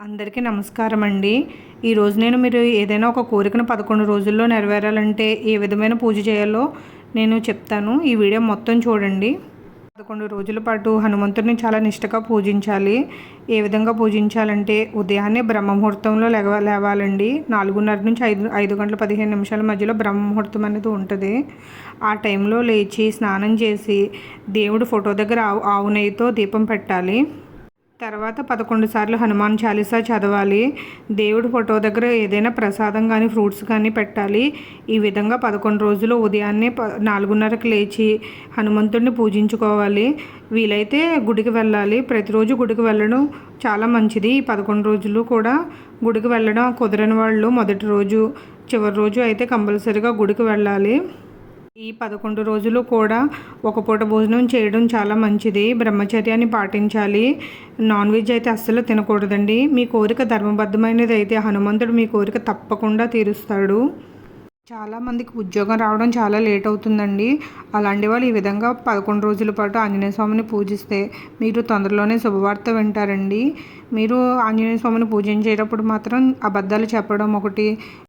అందరికీ నమస్కారం అండి ఈరోజు నేను మీరు ఏదైనా ఒక కోరికను పదకొండు రోజుల్లో నెరవేరాలంటే ఏ విధమైన పూజ చేయాలో నేను చెప్తాను. ఈ వీడియో మొత్తం చూడండి. పదకొండు రోజుల పాటు హనుమంతుడిని చాలా నిష్టగా పూజించాలి. ఏ విధంగా పూజించాలంటే ఉదయాన్నే బ్రహ్మముహూర్తంలో లేవ లేవాలండి. నాలుగున్నర నుంచి ఐదు ఐదు గంటల పదిహేను నిమిషాల మధ్యలో బ్రహ్మముహూర్తం అనేది ఉంటుంది. ఆ టైంలో లేచి స్నానం చేసి దేవుడు ఫోటో దగ్గర ఆవు ఆవునెయ్యితో దీపం పెట్టాలి. తర్వాత పదకొండు సార్లు హనుమాన్ చాలీసా చదవాలి. దేవుడి ఫోటో దగ్గర ఏదైనా ప్రసాదం కానీ ఫ్రూట్స్ కానీ పెట్టాలి. ఈ విధంగా పదకొండు రోజులు ఉదయాన్నే ప నాలుగున్నరకు లేచి హనుమంతుడిని పూజించుకోవాలి. వీలైతే గుడికి వెళ్ళాలి. ప్రతిరోజు గుడికి వెళ్ళడం చాలా మంచిది. ఈ పదకొండు రోజులు కూడా గుడికి వెళ్ళడం కుదరని వాళ్ళు మొదటి రోజు చివరి రోజు అయితే కంపల్సరీగా గుడికి వెళ్ళాలి. ఈ పదకొండు రోజులు కూడా ఒక పూట భోజనం చేయడం చాలా మంచిది. బ్రహ్మచర్యాన్ని పాటించాలి. నాన్ వెజ్ అయితే అస్సలు తినకూడదండి. మీ కోరిక ధర్మబద్ధమైనది అయితే హనుమంతుడు మీ కోరిక తప్పకుండా తీరుస్తాడు. చాలామందికి ఉద్యోగం రావడం చాలా లేట్ అవుతుందండి. అలాంటి వాళ్ళు ఈ విధంగా పదకొండు రోజుల పాటు ఆంజనేయ స్వామిని పూజిస్తే మీరు తొందరలోనే శుభవార్త వింటారండి. మీరు ఆంజనేయ స్వామిని పూజించేటప్పుడు మాత్రం అబద్ధాలు చెప్పడం ఒకటి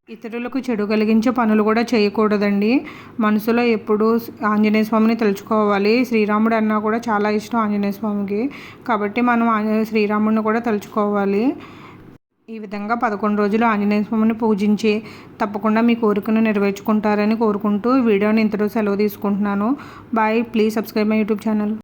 ఇతరులకు చెడు కలిగించే పనులు కూడా చేయకూడదండి. మనసులో ఎప్పుడు ఆంజనేయ స్వామిని తలుచుకోవాలి. శ్రీరాముడు అన్నా కూడా చాలా ఇష్టం ఆంజనేయ స్వామికి. కాబట్టి మనం శ్రీరాముడిని కూడా తలుచుకోవాలి. ఈ విధంగా పదకొండు రోజులు ఆంజనేయ స్వామిని పూజించి తప్పకుండా మీ కోరికను నెరవేర్చుకుంటారని కోరుకుంటూ వీడియోని ఇంతలో సెలవు తీసుకుంటున్నాను. Bye please subscribe my YouTube channel